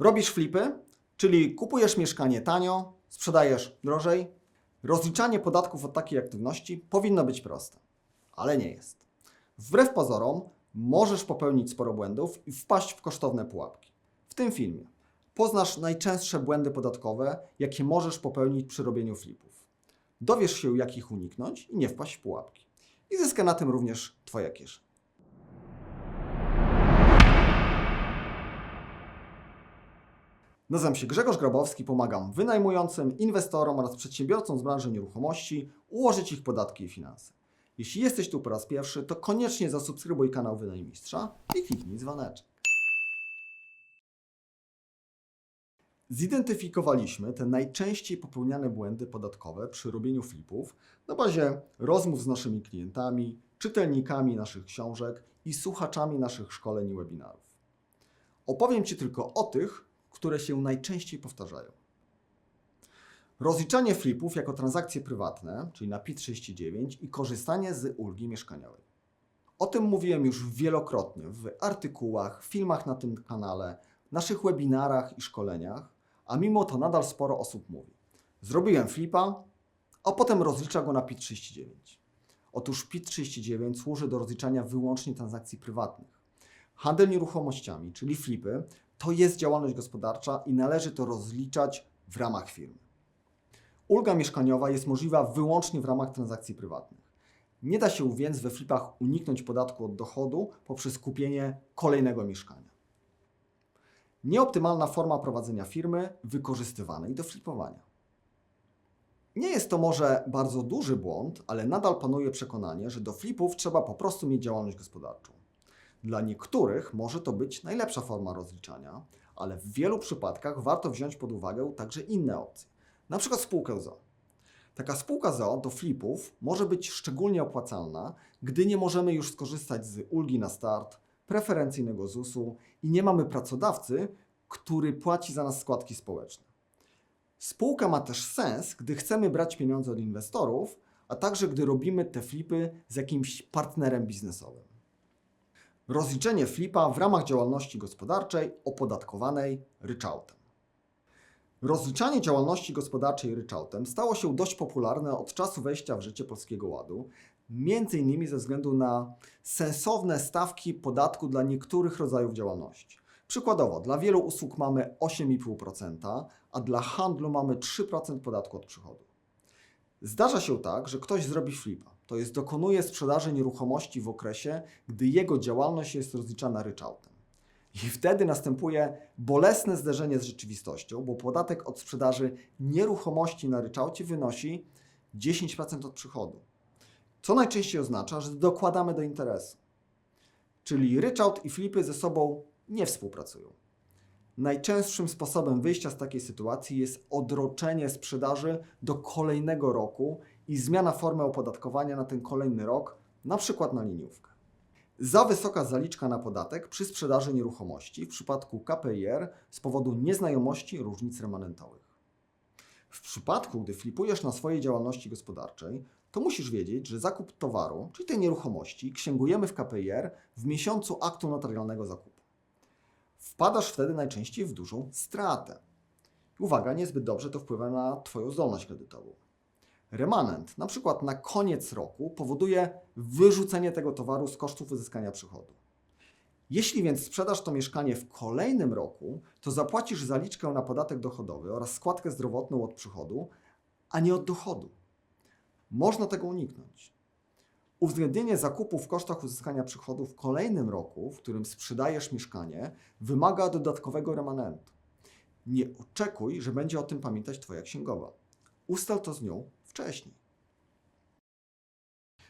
Robisz flipy, czyli kupujesz mieszkanie tanio, sprzedajesz drożej. Rozliczanie podatków od takiej aktywności powinno być proste, ale nie jest. Wbrew pozorom, możesz popełnić sporo błędów i wpaść w kosztowne pułapki. W tym filmie poznasz najczęstsze błędy podatkowe, jakie możesz popełnić przy robieniu flipów. Dowiesz się, jak ich uniknąć i nie wpaść w pułapki. I zyska na tym również Twoja kieszeń. Nazywam się Grzegorz Grabowski, pomagam wynajmującym, inwestorom oraz przedsiębiorcom z branży nieruchomości ułożyć ich podatki i finanse. Jeśli jesteś tu po raz pierwszy, to koniecznie zasubskrybuj kanał Wynajmistrza i kliknij dzwoneczek. Zidentyfikowaliśmy te najczęściej popełniane błędy podatkowe przy robieniu flipów na bazie rozmów z naszymi klientami, czytelnikami naszych książek i słuchaczami naszych szkoleń i webinarów. Opowiem Ci tylko o tych, które się najczęściej powtarzają. Rozliczanie flipów jako transakcje prywatne, czyli na PIT-39 i korzystanie z ulgi mieszkaniowej. O tym mówiłem już wielokrotnie w artykułach, filmach na tym kanale, naszych webinarach i szkoleniach, a mimo to nadal sporo osób mówi. Zrobiłem flipa, a potem rozlicza go na PIT-39. Otóż PIT-39 służy do rozliczania wyłącznie transakcji prywatnych. Handel nieruchomościami, czyli flipy, to jest działalność gospodarcza i należy to rozliczać w ramach firmy. Ulga mieszkaniowa jest możliwa wyłącznie w ramach transakcji prywatnych. Nie da się więc we flipach uniknąć podatku od dochodu poprzez kupienie kolejnego mieszkania. Nieoptymalna forma prowadzenia firmy wykorzystywanej do flipowania. Nie jest to może bardzo duży błąd, ale nadal panuje przekonanie, że do flipów trzeba po prostu mieć działalność gospodarczą. Dla niektórych może to być najlepsza forma rozliczania, ale w wielu przypadkach warto wziąć pod uwagę także inne opcje, na przykład spółkę ZO. Taka spółka ZO do flipów może być szczególnie opłacalna, gdy nie możemy już skorzystać z ulgi na start, preferencyjnego ZUS-u i nie mamy pracodawcy, który płaci za nas składki społeczne. Spółka ma też sens, gdy chcemy brać pieniądze od inwestorów, a także gdy robimy te flipy z jakimś partnerem biznesowym. Rozliczenie flipa w ramach działalności gospodarczej opodatkowanej ryczałtem. Rozliczanie działalności gospodarczej ryczałtem stało się dość popularne od czasu wejścia w życie Polskiego Ładu, między innymi ze względu na sensowne stawki podatku dla niektórych rodzajów działalności. Przykładowo, dla wielu usług mamy 8,5%, a dla handlu mamy 3% podatku od przychodu. Zdarza się tak, że ktoś zrobi flipa, to jest dokonuje sprzedaży nieruchomości w okresie, gdy jego działalność jest rozliczana ryczałtem. I wtedy następuje bolesne zderzenie z rzeczywistością, bo podatek od sprzedaży nieruchomości na ryczałcie wynosi 10% od przychodu. Co najczęściej oznacza, że dokładamy do interesu. Czyli ryczałt i flipy ze sobą nie współpracują. Najczęstszym sposobem wyjścia z takiej sytuacji jest odroczenie sprzedaży do kolejnego roku i zmiana formy opodatkowania na ten kolejny rok, na przykład na liniówkę. Za wysoka zaliczka na podatek przy sprzedaży nieruchomości w przypadku KPIR z powodu nieznajomości różnic remanentowych. W przypadku, gdy flipujesz na swojej działalności gospodarczej, to musisz wiedzieć, że zakup towaru, czyli tej nieruchomości, księgujemy w KPIR w miesiącu aktu notarialnego zakupu. Wpadasz wtedy najczęściej w dużą stratę. Uwaga, niezbyt dobrze to wpływa na Twoją zdolność kredytową. Remanent, na przykład na koniec roku, powoduje wyrzucenie tego towaru z kosztów uzyskania przychodu. Jeśli więc sprzedasz to mieszkanie w kolejnym roku, to zapłacisz zaliczkę na podatek dochodowy oraz składkę zdrowotną od przychodu, a nie od dochodu. Można tego uniknąć. Uwzględnienie zakupu w kosztach uzyskania przychodu w kolejnym roku, w którym sprzedajesz mieszkanie, wymaga dodatkowego remanentu. Nie oczekuj, że będzie o tym pamiętać Twoja księgowa. Ustal to z nią wcześniej.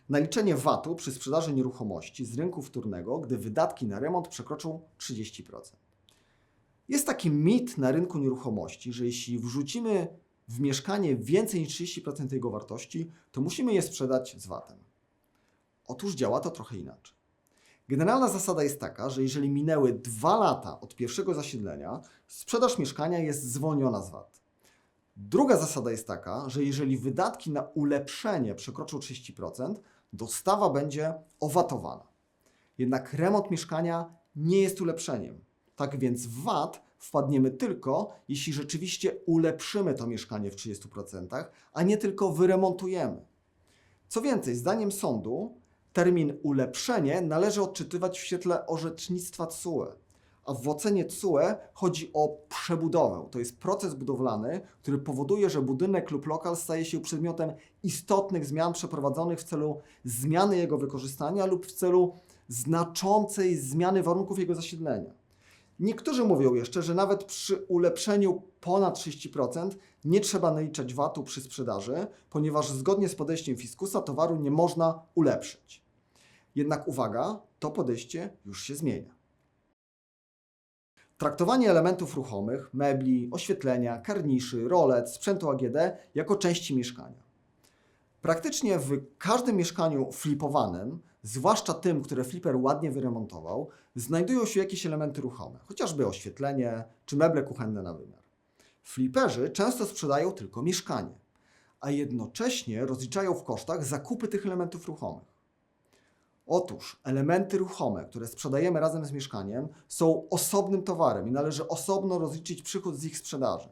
Naliczenie VAT-u przy sprzedaży nieruchomości z rynku wtórnego, gdy wydatki na remont przekroczą 30%. Jest taki mit na rynku nieruchomości, że jeśli wrzucimy w mieszkanie więcej niż 30% jego wartości, to musimy je sprzedać z VAT-em. Otóż działa to trochę inaczej. Generalna zasada jest taka, że jeżeli minęły dwa lata od pierwszego zasiedlenia, sprzedaż mieszkania jest zwolniona z VAT. Druga zasada jest taka, że jeżeli wydatki na ulepszenie przekroczą 30%, dostawa będzie owatowana. Jednak remont mieszkania nie jest ulepszeniem. Tak więc VAT wpadniemy tylko, jeśli rzeczywiście ulepszymy to mieszkanie w 30%, a nie tylko wyremontujemy. Co więcej, zdaniem sądu, termin ulepszenie należy odczytywać w świetle orzecznictwa TSUE. A w ocenie TSUE chodzi o przebudowę. To jest proces budowlany, który powoduje, że budynek lub lokal staje się przedmiotem istotnych zmian przeprowadzonych w celu zmiany jego wykorzystania lub w celu znaczącej zmiany warunków jego zasiedlenia. Niektórzy mówią jeszcze, że nawet przy ulepszeniu ponad 30% nie trzeba naliczać VAT-u przy sprzedaży, ponieważ zgodnie z podejściem fiskusa towaru nie można ulepszyć. Jednak uwaga, to podejście już się zmienia. Traktowanie elementów ruchomych, mebli, oświetlenia, karniszy, rolet, sprzętu AGD jako części mieszkania. Praktycznie w każdym mieszkaniu flipowanym, zwłaszcza tym, które fliper ładnie wyremontował, znajdują się jakieś elementy ruchome, chociażby oświetlenie czy meble kuchenne na wymiar. Fliperzy często sprzedają tylko mieszkanie, a jednocześnie rozliczają w kosztach zakupy tych elementów ruchomych. Otóż elementy ruchome, które sprzedajemy razem z mieszkaniem, są osobnym towarem i należy osobno rozliczyć przychód z ich sprzedaży.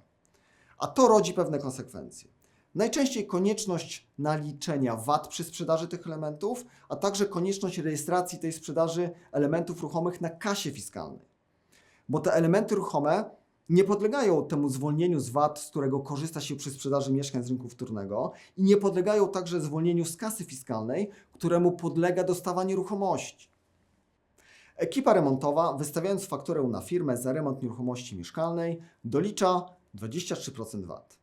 A to rodzi pewne konsekwencje. Najczęściej konieczność naliczenia VAT przy sprzedaży tych elementów, a także konieczność rejestracji tej sprzedaży elementów ruchomych na kasie fiskalnej. Bo te elementy ruchome nie podlegają temu zwolnieniu z VAT, z którego korzysta się przy sprzedaży mieszkań z rynku wtórnego i nie podlegają także zwolnieniu z kasy fiskalnej, któremu podlega dostawa nieruchomości. Ekipa remontowa, wystawiając fakturę na firmę za remont nieruchomości mieszkalnej, dolicza 23% VAT.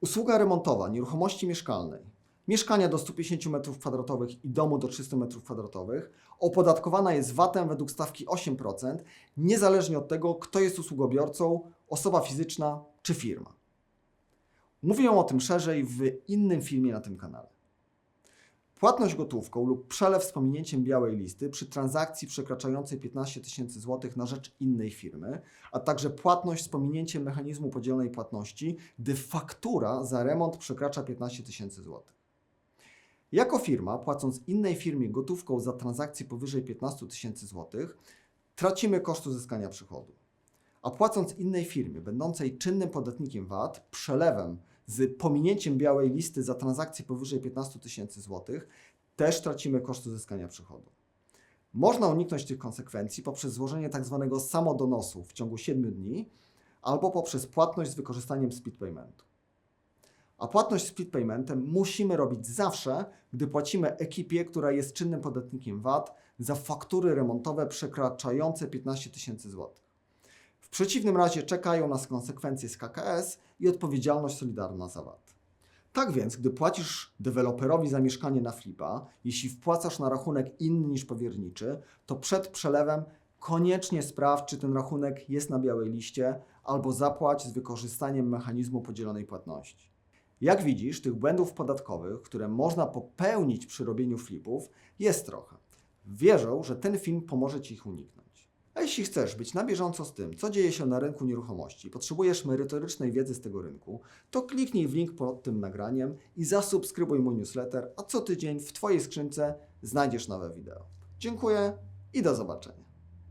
Usługa remontowa nieruchomości mieszkalnej, mieszkania do 150 m2 i domu do 300 m2 opodatkowana jest VAT-em według stawki 8%, niezależnie od tego, kto jest usługobiorcą, osoba fizyczna czy firma. Mówię o tym szerzej w innym filmie na tym kanale. Płatność gotówką lub przelew z pominięciem białej listy przy transakcji przekraczającej 15 tysięcy złotych na rzecz innej firmy, a także płatność z pominięciem mechanizmu podzielonej płatności, gdy faktura za remont przekracza 15 tysięcy złotych. Jako firma, płacąc innej firmie gotówką za transakcję powyżej 15 tysięcy złotych, tracimy koszt uzyskania przychodu. A płacąc innej firmie, będącej czynnym podatnikiem VAT, przelewem z pominięciem białej listy za transakcję powyżej 15 tysięcy złotych, też tracimy koszt uzyskania przychodu. Można uniknąć tych konsekwencji poprzez złożenie tzw. samodonosu w ciągu 7 dni albo poprzez płatność z wykorzystaniem split paymentu. A płatność split paymentem musimy robić zawsze, gdy płacimy ekipie, która jest czynnym podatnikiem VAT za faktury remontowe przekraczające 15 tysięcy złotych. W przeciwnym razie czekają nas konsekwencje z KKS i odpowiedzialność solidarna za VAT. Tak więc, gdy płacisz deweloperowi za mieszkanie na flipa, jeśli wpłacasz na rachunek inny niż powierniczy, to przed przelewem koniecznie sprawdź, czy ten rachunek jest na białej liście, albo zapłać z wykorzystaniem mechanizmu podzielonej płatności. Jak widzisz, tych błędów podatkowych, które można popełnić przy robieniu flipów, jest trochę. Wierzę, że ten film pomoże Ci ich uniknąć. A jeśli chcesz być na bieżąco z tym, co dzieje się na rynku nieruchomości, potrzebujesz merytorycznej wiedzy z tego rynku, to kliknij w link pod tym nagraniem i zasubskrybuj mój newsletter, a co tydzień w Twojej skrzynce znajdziesz nowe wideo. Dziękuję i do zobaczenia.